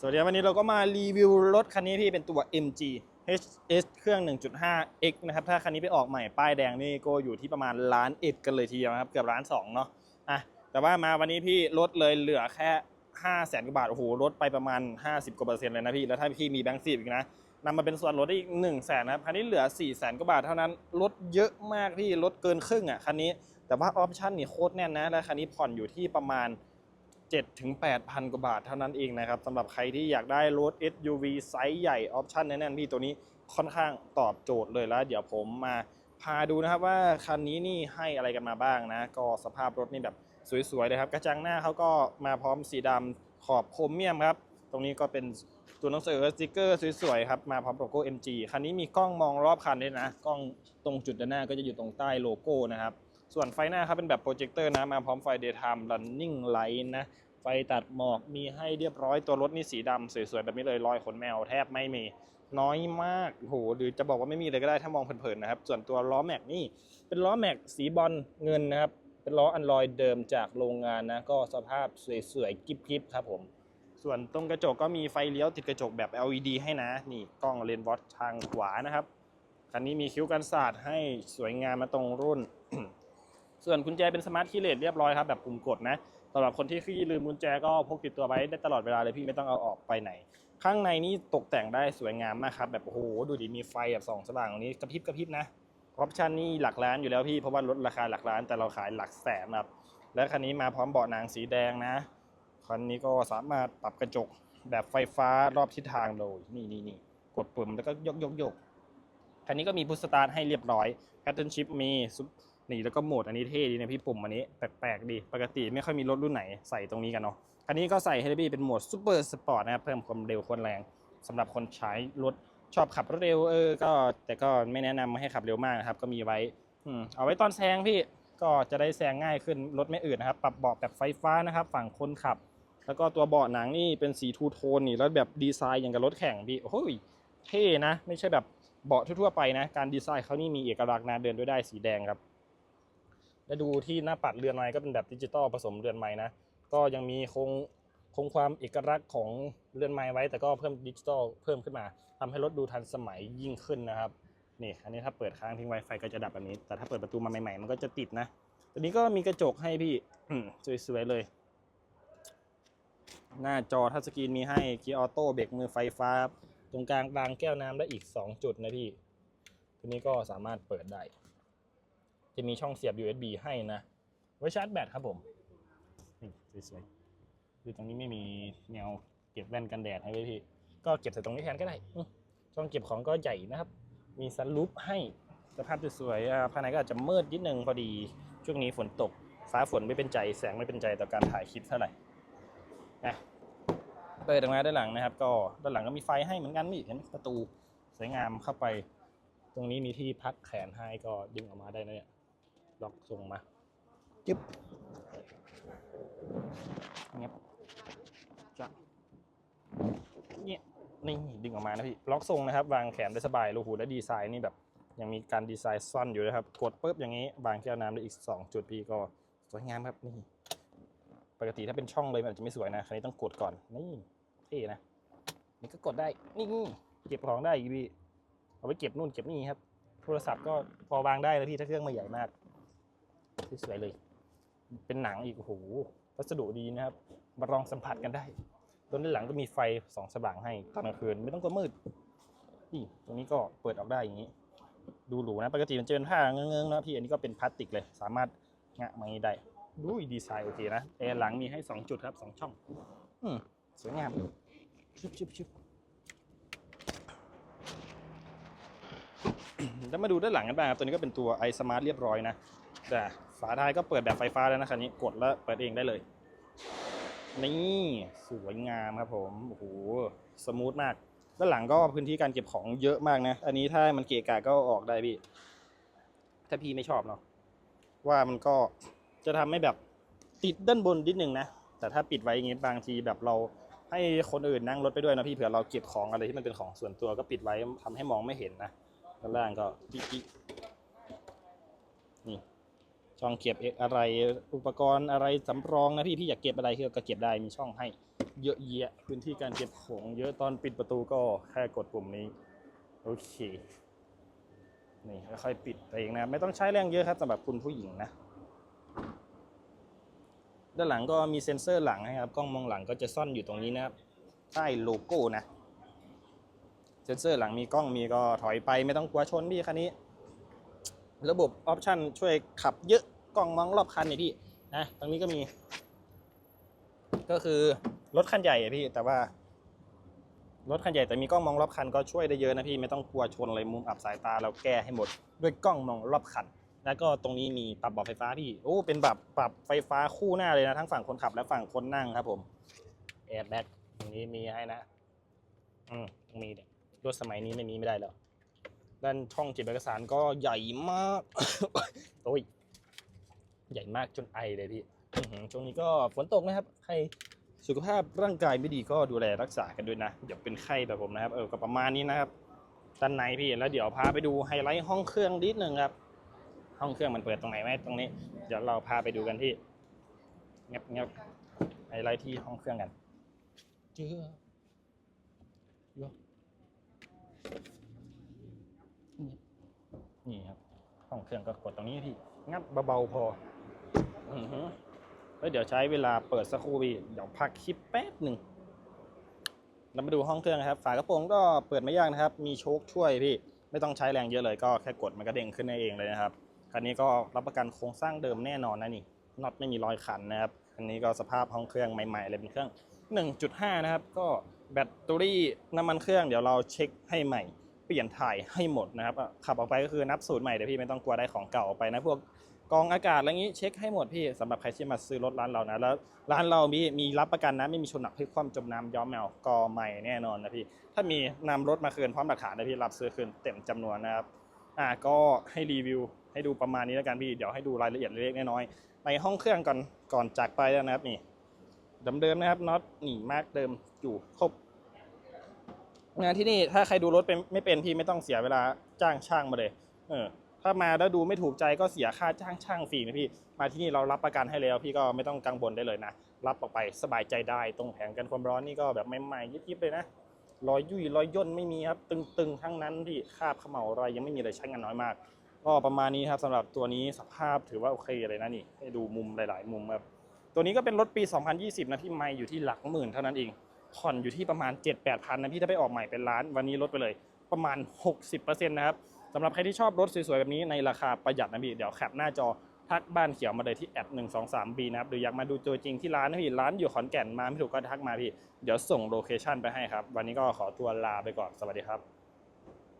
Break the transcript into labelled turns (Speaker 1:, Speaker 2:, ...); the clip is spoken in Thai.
Speaker 1: สวัสดีครับวันนี้เราก็มารีวิวรถคันนี้พี่เป็นตัว MG HS เครื่อง 1.5X นะครับ ถ้าคันนี้ไปออกใหม่ป้ายแดงนี่ก็อยู่ที่ประมาณล้านเอ็ดกันเลยทีเดียวนะครับ เกือบล้านสองเนาะอะแต่ว่ามาวันนี้พี่ลดเลยเหลือแค่5 0 0แสนกว่าบาท โอ้โหลดไปประมาณ 50กว่าเปอร์เซ็นต์เลยนะพี่ แล้วถ้าพี่มีแบงค์สิบอีกนะนำมาเป็นส่วนลดได้อีก1 0 0 0แสนนะครับ คันนี้เหลือ4 0 0แสนกว่าบาทเท่านั้นลดเยอะมากพี่ลดเกินครึ่งอะคันนี้แต่ว่าออปชั่นนี่โคตรแน่นนะและคันนี้ผ่อนอยู่ที่ประมาณ 7ถึง8,000 กว่าบาทเท่านั้นเองนะครับสำหรับใครที่อยากได้รถ SUV ไซส์ใหญ่ออปชั่นแน่นๆพี่ตัวนี้ค่อนข้างตอบโจทย์เลยแล้ว เดี๋ยวผมมาพาดูนะครับว่าคันนี้นี่ให้อะไรกันมาบ้างนะ ก็สภาพรถนี่แบบสวยๆเลยครับ กระจังหน้าเขาก็มาพร้อมสีดำขอบโครเมียมครับ ตรงนี้ก็เป็นตัวหนังสือสติกเกอร์สวยๆครับมาพร้อมโลโก้ MG คันนี้มีกล้องมองรอบคันด้วยนะ กล้องตรงจุดด้านหน้าก็จะอยู่ตรงใต้โลโก้นะครับ ส่วนไฟหน้าครับเป็นแบบโปรเจคเตอร์นะมาพร้อมไฟ daytime running light นะ ไฟตัดหมอกมีให้เรียบร้อยตัวรถนี่สีดำสวยๆ แบบนี้เลยรอยขนแมวแทบไม่มี น้อยมากโหหรือจะบอกว่าไม่มีเลยก็ได้ถ้ามองเผินๆนะครับ ส่วนตัวล้อแม็กนี่เป็นล้อแม็กสีบอลเงินนะครับ เป็นล้ออันลอยเดิมจากโรงงานนะก็สภาพสวยๆกิ๊บๆครับผมส่วนตรงกระจกก็มีไฟเลี้ยวติดกระจกแบบ LED ให้นะ นี่กล้องเลนส์วอตทางขวานะครับ คันนี้มีคิ้วกันศาสตร์ให้สวยงามมาตรงรุ่น ส่วนกุญแจเป็นสมาร์ทคีย์เลสเรียบร้อยครับแบบปุ่มกดนะสำหรับคนที่ขี้ลืมกุญแจก็พกติดตัวไว้ได้ตลอดเวลาเลยพี่ไม่ต้องเอาออกไปไหน ข้างในนี่ตกแต่งได้สวยงามมากครับแบบโอ้โหดูดิมีไฟแบบส่องสว่างตรงนี้กระพริบกระพริบนะออปชันนี่หลักล้านอยู่แล้วพี่เพราะว่าลดราคาหลักล้านแต่เราขายหลักแสนครับและคันนี้มาพร้อมเบาะหนังสีแดงนะคันนี้ก็สามารถปรับกระจกแบบไฟฟ้ารอบทิศทางเลยนี่นี่นี่กดปุ่มแล้วก็ยกยกยกคันนี้ก็มีพุชสตาร์ทให้เรียบร้อยแพทเทิร์นชิพมีซุป นี่แล้วก็โหมดอันนี้เท่ดีนะพี่ปุ่มอันนี้แปลกๆดี ปกติไม่ค่อยมีรถรุ่นไหนใส่ตรงนี้กันเนาะคันนี้ก็ใส่ให้พี่เป็นโหมดซูเปอร์สปอร์ตนะครับเพิ่มความเร็วความแรงสำหรับคนใช้รถชอบขับรถเร็วเออก็แต่ก็ไม่แนะนำให้ขับเร็วมากนะครับ ก็มีไว้อืเอาไว้ตอนแซงพี่ก็จะได้แซงง่ายขึ้นรถไม่อืดนะครับ ปรับเบาะแบบไฟฟ้านะครับ ฝั่งคนขับ แล้วก็ตัวเบาะหนังนี่เป็นสีทูโทนนี่แล้วแบบดีไซน์อย่างกับรถแข่งพี่โอ้ยเท่นะ ไม่ใช่แบบเบาะทั่วๆไปนะ การดีไซน์เขานี่มีเอกลักษณ์นะเดินด้วยได้สีแดงครับ และดูที่หน้าปัดเรือนไม้ก็เป็นแบบดิจิตอลผสมเรือนไม้นะ ก็ยังมีคงคงความเอกลักษณ์ของเรือนไม้ไว้ แต่ก็เพิ่มดิจิตอลเพิ่มขึ้นมาทำให้รถดูทันสมัยยิ่งขึ้นนะครับนี่อันนี้ถ้าเปิดค้างทิ้งไวไฟก็จะดับแบบนี้ แต่ถ้าเปิดประตูมาใหม่ๆมันก็จะติดนะตัวนี้ก็มีกระจกให้พี่สวยๆเลย หน้าจอทัชสกรีนมีให้เกียร์ออโต้เบรกมือไฟฟ้า ตรงกลางรางแก้วน้ำได้อีก 2 จุดนะพี่ตัวนี้ก็สามารถเปิดได้ จะมีช่องเสียบ USB ให้นะ ไว้ชาร์จแบตครับผมนี่สวยๆคือตรงนี้ไม่มีแนวเก็บแว่นกันแดดให้ไว้พี่ ก็เก็บใส่ตรงนี้แทนก็ได้อืมช่องเก็บของก็ใหญ่นะครับ มีซันรูปให้สภาพสวยๆอ่าภายในก็อาจจะมืดนิดนึงพอดี ช่วงนี้ฝนตก ฟ้าฝนไม่เป็นใจ แสงไม่เป็นใจต่อการถ่ายคลิปเท่าไหร่นะเปิดออกมาด้านหลังนะครับ ก็ด้านหลังก็มีไฟให้เหมือนกันนี่เห็นไหมประตูสวยงามเข้าไป ตรงนี้มีที่พักแขนให้ก็ดึงออกมาได้นะเนี่ย ล็อกส่งมาจึ๊บเงียบจะเนี่ยนี่ดึงออกมานะพี่ล็อกทรงนะครับ วางแขนได้สบายรูหูและดีไซน์นี่แบบยังมีการดีไซน์ซ่อนอยู่นะครับ กดปุ๊บอย่างนี้วางแก้วน้ำได้อีก 2 จุดพี่ก็สวยงามครับนี่ ปกติถ้าเป็นช่องเลยมันอาจจะไม่สวยนะคราวนี้ต้องกดก่อนนี่เท่นะนี่ก็กดได้นี่เก็บของได้อีกพี่เอาไว้เก็บนู่นเก็บนี่ครับ โทรศัพท์ก็พอวางได้แล้วพี่ถ้าเครื่องไม่ใหญ่มากที่ สวยเลย เป็นหนังอีกโอ้โหวัสดุดีนะครับ มาลองสัมผัสกันได้ตัวด้านหลังก็มีไฟสองสว่างให้ตอนกลางคืนไม่ต้องกลัวมืดนี่ตรงนี้ก็เปิดออกได้อย่างนี้ ดูหรูนะปกติมันจะเป็นผ้าเงื้องๆนะพี่อันนี้ก็เป็นพลาสติกเลย สามารถงะมาอย่างนี้ได้ ดูดีไซน์โอเคนะแอร์หลังมีให้2จุดครับ2ช่อง อืมสวยงามชิบชิบชิบแล้วมาดูด้านหลังกันบ้างครับตัวนี้ก็เป็นตัว i Smart เรียบร้อยนะแต่ ฝาท้ายก็เปิดแบบไฟฟ้าแล้วนะคันนี้กดแล้วเปิดเองได้เลย นี่สวยงามครับผมโอ้โหสมูทมากด้านหลังก็พื้นที่การเก็บของเยอะมากนะ อันนี้ถ้ามันเกะกะก็ออกได้พี่ ถ้าพี่ไม่ชอบเนาะว่ามันก็จะทำให้แบบติดด้านบนนิดนึงนะ แต่ถ้าปิดไว้อย่างงี้บางทีแบบเราให้คนอื่นนั่งรถไปด้วยนะพี่เผื่อเราเก็บของอะไรที่มันเป็นของส่วนตัวก็ปิดไว้ทำให้มองไม่เห็นนะด้านล่างก็ปิ๊กนี่ ช่องเก็บเอกอะไรอุปกรณ์อะไรสำรองนะพี่พี่อยากเก็บอะไรก็เก็บได้มีช่องให้เยอะแยะพื้นที่การเก็บของเยอะตอนปิดประตูก็แค่กดปุ่มนี้โอเคนี่ค่อยๆปิดไปเองนะไม่ต้องใช้แรงเยอะครับสำหรับคุณผู้หญิงนะ ด้านหลังก็มีเซ็นเซอร์หลังนะครับกล้องมองหลังก็จะซ่อนอยู่ตรงนี้นะครับใต้โลโก้นะเซ็นเซอร์หลังมีกล้องมีก็ถอยไปไม่ต้องกลัวชนพี่คันนี้ ระบบออปชันช่วยขับเยอะกล้องมองรอบคันนี่พี่นะตรงนี้ก็มี ก็คือรถคันใหญ่อะพี่ แต่ว่ารถคันใหญ่แต่มีกล้องมองรอบคันก็ช่วยได้เยอะนะพี่ไม่ต้องกลัวชนอะไรมุมอับสายตาเราแก้ให้หมด ด้วยกล้องมองรอบคัน แล้วก็ตรงนี้มีปรับเบาะไฟฟ้าพี่โอ้เป็นแบบปรับไฟฟ้าคู่หน้าเลยนะทั้งฝั่งคนขับและฝั่งคนนั่งครับผมแอร์แบ็กตรงนี้มีให้นะ อืมมีเนี่ยรถสมัยนี้ไม่มีไม่ได้แล้ว ด้านช่องเก็บเอกสารก็ใหญ่มากโอ้ยใหญ่มากจนไอเลยพี่ช่วงนี้ก็ฝนตกนะครับ ใครสุขภาพร่างกายไม่ดีก็ดูแลรักษากันด้วยนะเดี๋ยวเป็นไข้แบบผมนะครับ เออก็ประมาณนี้นะครับด้านในพี่แล้วเดี๋ยวพาไปดูไฮไลท์ห้องเครื่องนิดหนึ่งครับ ห้องเครื่องมันเปิดตรงไหนไหมตรงนี้ เดี๋ยวเราพาไปดูกันที่เงียบเงียบไฮไลท์ที่ห้องเครื่องกันเจอเยอะ นี่ครับห้องเครื่องก็กดตรงนี้พี่ งับเบาๆพออือฮึแล้วเดี๋ยวใช้เวลาเปิดสักครู่พี่เดี๋ยวพักคลิปแป๊บหนึ่งเรามาดูห้องเครื่องนะครับ ฝากระโปรงก็เปิดไม่ยากนะครับ มีโชคช่วยพี่ ไม่ต้องใช้แรงเยอะเลยก็แค่กดมันก็เด้งขึ้นได้เองเลยนะครับ คันนี้ก็รับประกันโครงสร้างเดิมแน่นอนนะนี่ น็อตไม่มีรอยขันนะครับคันนี้ก็สภาพห้องเครื่องใหม่ๆเลยเป็นเครื่อง 1.5 นะครับ ก็แบตเตอรี่น้ำมันเครื่องเดี๋ยวเราเช็คให้ใหม่เปลี่ยนถ่ายให้หมดนะครับขับออกไปก็คือนับสูตรใหม่เดี๋ยวพี่ไม่ต้องกลัวได้ของเก่าออกไปนะพวกกองอากาศอะไรงี้เช็คให้หมดพี่สำหรับใครที่มาซื้อรถร้านเรานะแล้วร้านเรามีมีรับประกันนะ ไม่มีชนหนักพลิกคว่ำจมน้ำย้อมแมวกอใหม่แน่นอนนะพี่ถ้ามีนำรถมาคืนพร้อมหลักฐานนะพี่รับซื้อคืนเต็มจำนวนนะครับอ่าก็ให้รีวิวให้ดูประมาณนี้แล้วกันพี่เดี๋ยวให้ดูรายละเอียดเล็กน้อยในห้องเครื่องก่อนก่อนจากไปแล้วนะครับนี่เดิมๆนะครับน็อตหนีมากเดิมอยู่ครบ งานที่นี่ถ้าใครดูรถเป็นไม่เป็นพี่ไม่ต้องเสียเวลาจ้างช่างมาเลย เออ ถ้ามาแล้วดูไม่ถูกใจก็เสียค่าจ้างช่างฟรีนะพี่ มาที่นี่เรารับประกันให้แล้ว พี่ก็ไม่ต้องกังวลได้เลยนะ รับออกไปสบายใจได้ ตรงแผงกันความร้อนนี่ก็แบบใหม่ๆยิบๆเลยนะรอยยุ่ยรอยย่นไม่มีครับ ตึงๆ ทั้งนั้นพี่คาบเขม่าอะไรยังไม่มีเลยใช้งานน้อยมาก ก็ประมาณนี้ครับสำหรับตัวนี้สภาพถือว่าโอเคเลยนะนี่ให้ดูมุมหลาย ๆ มุมครับตัวนี้ก็เป็นรถปี 2020 นะพี่ไม่อยู่ที่หลักหมื่นเท่านั้นเอง ผ่อนอยู่ที่ประมาณ 7-8พันนะพี่ถ้าไปออกใหม่เป็นล้าน วันนี้ลดไปเลยประมาณ 60%นะครับสำหรับใครที่ชอบรถสวยๆแบบนี้ในราคาประหยัดนะพี่เดี๋ยวแคปหน้าจอทักบ้านเขียวมาเลยที่แอด123 b นะครับหรืออยากมาดูตัวจริงที่ร้านนะพี่ร้านอยู่ขอนแก่นมาไม่ถูกก็ทักมาพี่ เดี๋ยวส่งโลเคชั่นไปให้ครับ วันนี้ก็ขอตัวลาไปก่อนสวัสดีครับ